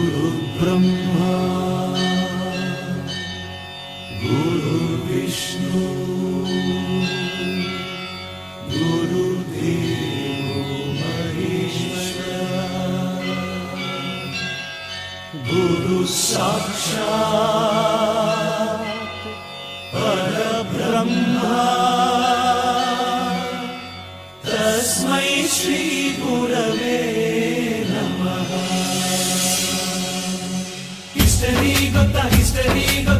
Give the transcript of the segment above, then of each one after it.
गुरु ब्रह्मा गुरु विष्णु गुरुष्ण history, got the history, got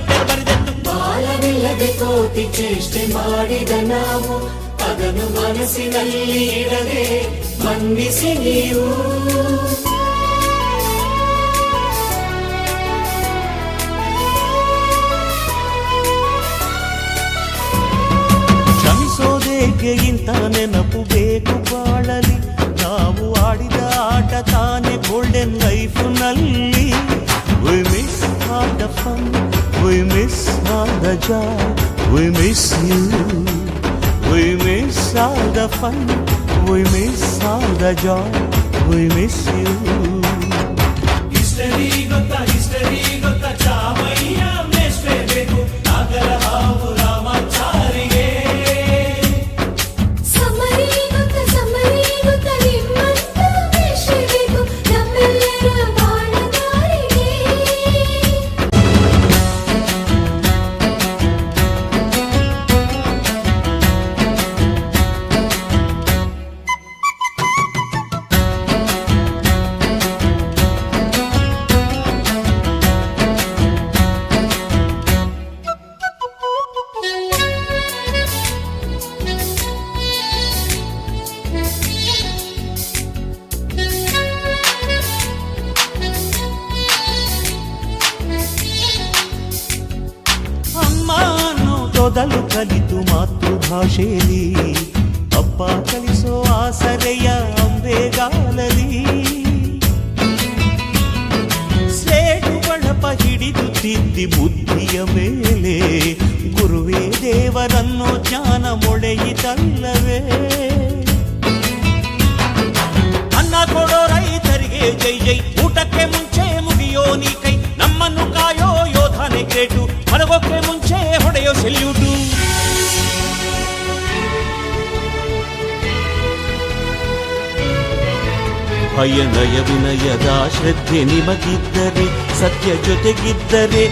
ಅಲ್ಲಿ ಲವ್ ಲೆಟರ್ ಬರೆದದ್ದು ಬಾಲವಿಲ್ಲದೆ ಕೋಟಿ ಚೇಷ್ಟೆ ಮಾಡಿದ ನಾವು ಅದನ್ನು ಮನಸ್ಸಿನಲ್ಲಿ ಇಡದೆ ಮನ್ನಿಸಿ ನೀವು ಕ್ಷಮಿಸೋದೇಕೆ ಇಂಥ ನೆನಪು ಬೇಕು ಬಾಳಲಿ ನಾವು ಆಡಿದ ಆಟ ತಾನೇ ಗೋಲ್ಡನ್ ಲೈಫ್ ನಲ್ಲಿ We miss all the fun, we miss Raja, we miss you. We miss all the fun, we miss all the joy, we miss you. History, got history. ಅನ್ನೋ ತೊದಲು ಕಲಿತು ಮಾತೃಭಾಷೆಯಲ್ಲಿ ಅಪ್ಪ ಕಲಿಸೋ ಆಸರೆಯ ಅಂಬೆಗಾಲಲಿ ಸೇಟು ಬಳಪ ಹಿಡಿದು ತಿದ್ದಿ ಬುದ್ಧಿಯ ಮೇಲೆ ಗುರುವೇ ದೇವರನ್ನು ಜ್ಞಾನ ಮೊಳೆಯಿತಲ್ಲವೇ ಅನ್ನ ಕೊಡೋ ರೈತರಿಗೆ ಜೈ ಜೈ ಊಟಕ್ಕೆ ಮುಂಚೆ ಮುಗಿಯೋ ನೀ ಕೈ ನಮ್ಮನ್ನು ಕಾಯೋ ಯೋಧನೆ ಗ್ರೇಟು ಮಲಗೋಕ್ಕೆ ಮುಂಚೆ ಹೊಡೆಯೋ ಸೆಲ್ಯೂಟು ಭಯ ನಯ ವಿನಯದ ಶ್ರದ್ಧೆ ನಿಮಗಿದ್ದರೆ ಸತ್ಯ ಜೊತೆಗಿದ್ದರೆ